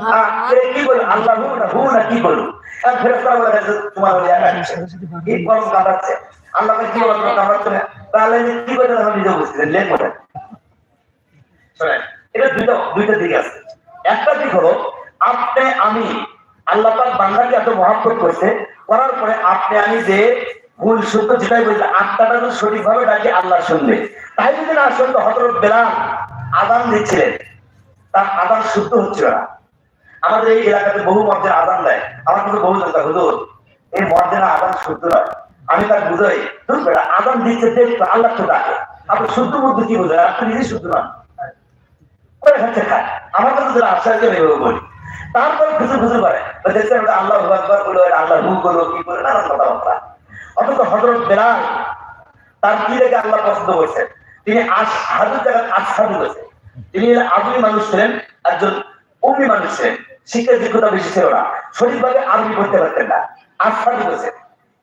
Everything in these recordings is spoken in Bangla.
বলে বলে বলে আপনি, আমি, আল্লাহ বান্দাকে এত মহাব্বত করছে, করার পরে আপনি, আমি যে ভুল সত্য যেটাই বলছে আত্মাটা যদি সঠিকভাবে ডাকে, আল্লাহ শুনবে। তাই যদি না শুনতো হজরত বেলাল আদান দিচ্ছিলেন, তার আদান শুদ্ধ হচ্ছিল না। আমাদের এই এলাকাতে বহু মর্যাদা আদান দেয়। আমার কিন্তু বহু চিন্তা হুজুর, এই মর্যাদা আদান শুদ্ধ নয়। আমি তার বুঝাই আদান দিচ্ছে দেখতো আল্লাহ তো ডাকে আপনি শুদ্ধ মধ্যে কি বুঝেন আপনি নিজে শুদ্ধ নন। করে আমার কাছে যারা এভাবে বলি। তারপরে দেখছেন ওটা আল্লাহ আকবর করল আল্লাহ হু করল কি করে, নানান কথাবার্তা। অথচ হজরত বেলাল, তার কি রেখে আল্লাহ পছন্দ করছে। তিনি আস হাজুর জায়গায় গেছে তিনি আধুনিক মানুষ ছিলেন, একজন অমনি মানুষ ছিলেন। শিক্ষার যোগ্যতা বেশি ছিল না। সঠিকভাবে আরবি করতে পারতেন না। আসাদু গেছে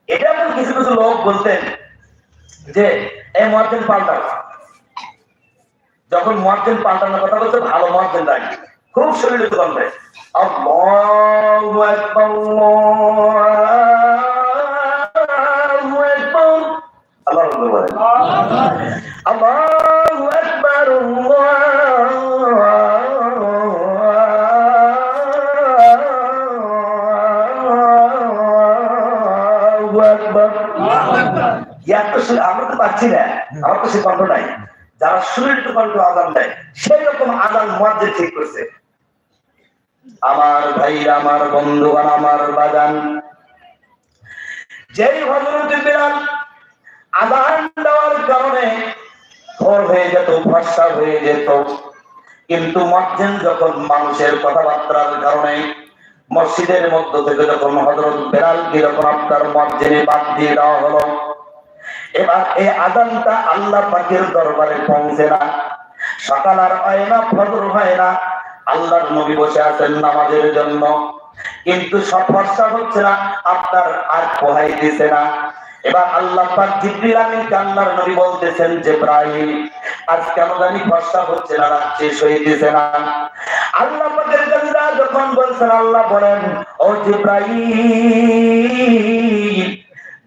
এটা কিছু কিছু লোক বলতেন যে এই মহাজেন পাল্টা যখন মুয়াজ্জিন পাল্টানোর কথা বলছে ভালো মুয়াজ্জিন দাঁড়িয়ে খুব শরীরে আল্লাহু আকবার। আল্লাহু আকবার। আল্লাহু আমরা তো পাচ্ছি না। আমার কণ্ঠ নাই। যারা কণ্ঠ আদান দেয় সেই রকম আদান মধ্যে ঠিক করছে। আমার আমার বন্ধুগণ, আমার বাগান। যেই আদান দেওয়ার কারণে ঘর হয়ে যেত ফর্সা হয়ে যেত, কিন্তু মজ্জেন যখন মানুষের কথাবার্তার কারণে মসজিদের মধ্য থেকে যখন হজরত বেলাল কি যখন আপনার মজ্জেনে বাদ দিয়ে দেওয়া হলো, এবার এই আদানটা আল্লাহ পাকের দরবারে পৌঁছে না। সকাল আর হয় না, ফজর হয় না। আল্লাহর নবী বসে আছেন নামাজের জন্য। কিন্তু সফরসা হচ্ছে না, আপনার আর পোহাই দিছে না। এবার আল্লাহ পাক জিবরিল আমিনকে আল্লাহর নবী বলতেছেন যে প্রায় আজ কেন জানি ফর্সা হচ্ছে না, রাত শেষ দিছে না। আল্লাহ পাকের কাজীরা যখন বলছেন, আল্লাহ বলেন, ও জিব্রাইল,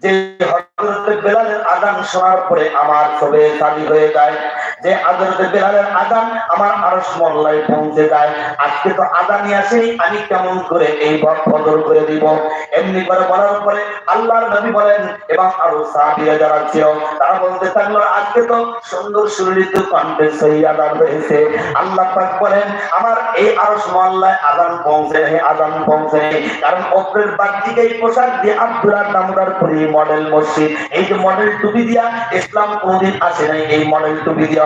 যে হযরত বেলালের আযান শোনার পরে আমার সবে চালি হয়ে যায়। যে হযরত বেলালের আযান আমার আরশ মহল্লায় পৌঁছে যায়। আজকে তো আযানই আসে, আমি কেমন করে এই বদ ফজর করে দিব? এমনি করে বলার পরে আল্লাহর নবী বলেন এবং আরও সাহাবীরা যারা ছিল, তারা বলতে থাকল, আজকে তো সুন্দর সুললিত কণ্ঠে সহি আযান হয়েছে। আল্লাহ পাক বলেন, আমার এই আরশ মহল্লায় আযান পৌঁছে নেই আযান পৌঁছে নেই কারণ অপরের বাদ দিকে এই পোশাক দিয়ে আব্দুল্লাহ নামদার পরি মডেল মসজিদ। এই যে মডেল টুপি দিয়া ইসলাম কোনদিন আসে নাই, এই মডেল টুপি দিয়া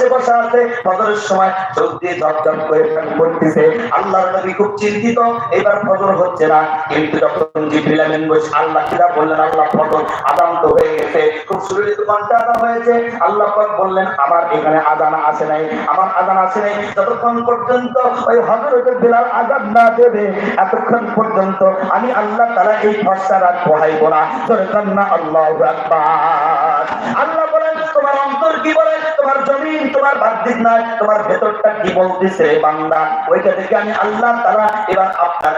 পাশে বসা আছে। ফজরের সময় চোখ দিয়ে ঝপঝপ করে পড়তেছে আল্লাহর নবী খুব চিন্তিত, এবার ফজর হচ্ছে না। কিন্তু যখন জিবরিল আমিন বসে আল্লাহ কিরা বললেন, আল্লাহ ফজর আদান তো হয়ে গেছে। খুব সুরিত ঘণ্টা আদান হয়েছে। আল্লাহ পাক বললেন, আমার এখানে আদান আসে নাই। আমার আদান আসে নাই। যতক্ষণ পর্যন্ত ওই হযরত বিলাল আজাদ না দেবে, এতক্ষণ পর্যন্ত আমি আল্লাহ তাআলা এই ফর্সা রাত পোহাইব না। তোর কান্না, আল্লাহু আল্লাহ বলেন অন্তর কি বলে? তোমার জমিন, তোমার বাহ্যিক নয় তোমার ভেতরটা কি বলতেছে বান্দা? ওইটা থেকে আমি আল্লাহ তারা এবার আপনার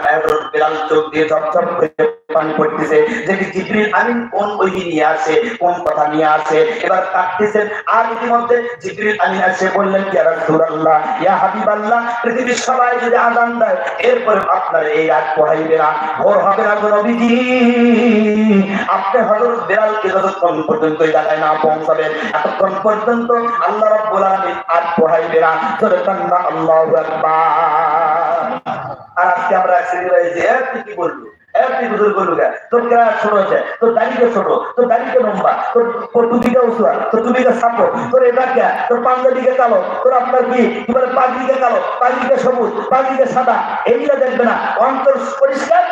চোখ দিয়ে ঝপঝপ করে পানি পড়তেছে যে জিবরিল আমিন কোন ওহি নিয়ে আসে, কোন কথা নিয়ে আসে? এবার কাটতেছেন আর ইতিমধ্যে আমিন এসে বললেন, ইয়া রাসূলুল্লাহ, ইয়া হাবিবাল্লাহ, পৃথিবীর সবাই যদি দেয়, এরপরে আপনার এই রাত না, ভোর হবে না নবীজি। আপনি বেলালকে যতক্ষণ পর্যন্ত এই জায়গায় না পৌঁছাবেন, এতক্ষণ পর্যন্ত আল্লাহ রাব্বুল আলামিন আর পোহাইবে না। জোরে কান্না, আল্লাহু আকবার। আর আজকে আমরা কি বলবি? এ, তুই বুজুর্গ লোকা তোর কেরা ছোট হয়েছে তোর দাড়িকে ছোট তোর দাড়িকে লম্বা তোর তোর তোর সাপো তোর এটা কে তোর পাঞ্জাবিকে কালো তোর আপনার কি তোমার পাগড়িকে কালো পাগড়িকে সবুজ পাগড়িকে সাদা এইগুলো দেখবে না অন্তর পরিষ্কার